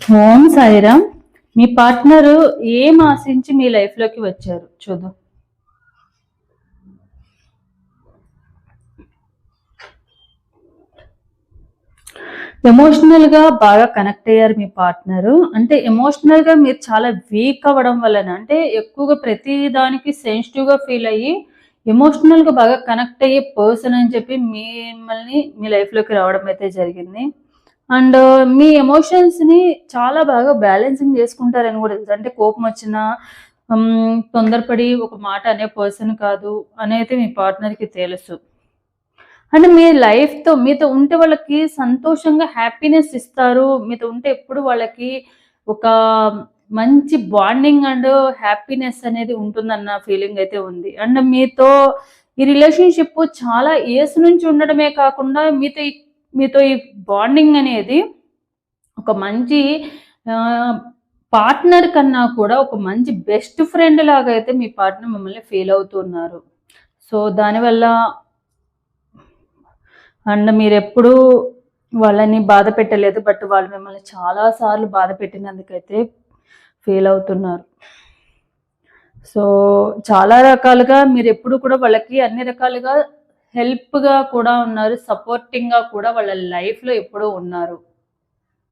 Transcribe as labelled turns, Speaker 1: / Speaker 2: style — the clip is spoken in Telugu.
Speaker 1: ఓం సాయిరామ్. మీ పార్ట్నర్ ఏం ఆశించి మీ లైఫ్లోకి వచ్చారు? చూద్దాం. ఎమోషనల్గా బాగా కనెక్ట్ అయ్యారు మీ పార్ట్నరు. అంటే ఎమోషనల్గా మీరు చాలా వీక్ అవ్వడం వలన అంటే ఎక్కువగా ప్రతి దానికి సెన్సిటివ్గా ఫీల్ అయ్యి ఎమోషనల్గా బాగా కనెక్ట్ అయ్యే పర్సన్ అని చెప్పి మిమ్మల్ని మీ లైఫ్లోకి రావడం అయితే జరిగింది. అండ్ మీ ఎమోషన్స్ని చాలా బాగా బ్యాలెన్సింగ్ చేసుకుంటారని కూడా తెలుసు. అంటే కోపం వచ్చినా తొందరపడి ఒక మాట అనే పర్సన్ కాదు అనేది మీ పార్ట్నర్కి కి తెలుసు. అండ్ మీ లైఫ్తో తో మీతో ఉంటే వాళ్ళకి సంతోషంగా హ్యాపీనెస్ ఇస్తారు. మీతో ఉంటే ఎప్పుడు వాళ్ళకి ఒక మంచి బాండింగ్ అండ్ హ్యాపీనెస్ అనేది ఉంటుందన్న ఫీలింగ్ అయితే ఉంది. అండ్ మీతో ఈ రిలేషన్షిప్ చాలా ఇయర్స్ నుంచి ఉండడమే కాకుండా మీతో మీతో ఈ బాండింగ్ అనేది ఒక మంచి పార్ట్నర్ కన్నా కూడా ఒక మంచి బెస్ట్ ఫ్రెండ్ లాగా అయితే మీ పార్ట్నర్ మిమ్మల్ని ఫీల్ అవుతున్నారు సో దానివల్ల అండ్ మీరు ఎప్పుడూ వాళ్ళని బాధ పెట్టలేదు బట్ వాళ్ళు మిమ్మల్ని చాలా సార్లు బాధ పెట్టినందుకైతే ఫీల్ అవుతున్నారు. సో చాలా రకాలుగా మీరు ఎప్పుడు కూడా వాళ్ళకి అన్ని రకాలుగా హెల్ప్గా కూడా ఉన్నారు సపోర్టింగ్గా కూడా వాళ్ళ లైఫ్లో ఎప్పుడూ ఉన్నారు.